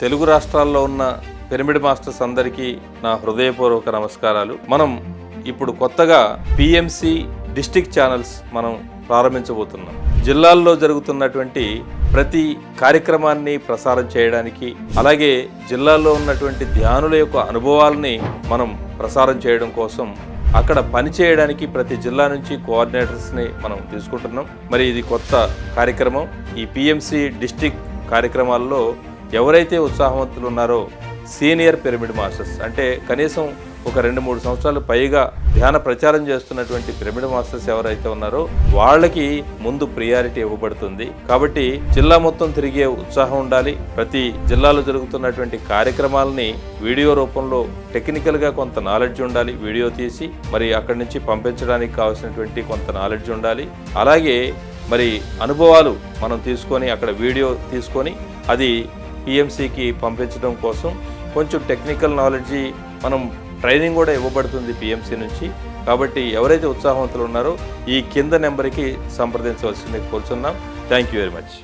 తెలుగు రాష్ట్రాల్లో ఉన్న pyramid masters అందరికీ నా హృదయపూర్వక నమస్కారాలు. మనం ఇప్పుడు కొత్తగా పిఎంసి డిస్టిక్ ఛానల్స్ మనం ప్రారంభించబోతున్నాం. జిల్లాల్లో జరుగుతున్నటువంటి ప్రతి కార్యక్రమాన్ని ప్రసారం చేయడానికి అలాగే జిల్లాల్లో ఉన్నటువంటి ధ్యానుల యొక్క అనుభవాలని మనం ప్రసారం చేయడం కోసం అక్కడ పని చేయడానికి ప్రతి జిల్లా నుంచి కోఆర్డినేటర్స్ని మనం తీసుకుంటున్నాం. మరి ఇది కొత్త కార్యక్రమం. ఈ పిఎంసి డిస్టిక్ కార్యక్రమాల్లో ఎవరైతే ఉత్సాహవంతులు ఉన్నారో సీనియర్ పిరమిడ్ మాస్టర్స్ అంటే కనీసం ఒక రెండు మూడు సంవత్సరాలు పైగా ధ్యాన ప్రచారం చేస్తున్నటువంటి పిరమిడ్ మాస్టర్స్ ఎవరైతే ఉన్నారో వాళ్ళకి ముందు ప్రియారిటీ ఇవ్వబడుతుంది. కాబట్టి జిల్లా మొత్తం తిరిగే ఉత్సాహం ఉండాలి. ప్రతి జిల్లాలో జరుగుతున్నటువంటి కార్యక్రమాలని వీడియో రూపంలో టెక్నికల్గా కొంత నాలెడ్జ్ ఉండాలి. వీడియో తీసి మరి అక్కడి నుంచి పంపించడానికి కావాల్సినటువంటి కొంత నాలెడ్జ్ ఉండాలి. అలాగే మరి అనుభవాలు మనం తీసుకొని అక్కడ వీడియో తీసుకొని అది పిఎంసికి పంపించడం కోసం కొంచెం టెక్నికల్ నాలెడ్జి మనం ట్రైనింగ్ కూడా ఇవ్వబడుతుంది పిఎంసి నుంచి. కాబట్టి ఎవరైతే ఉత్సాహవంతులు ఉన్నారో ఈ కింద నెంబర్కి సంప్రదించవలసింది కోరుచున్నాం. Thank you very much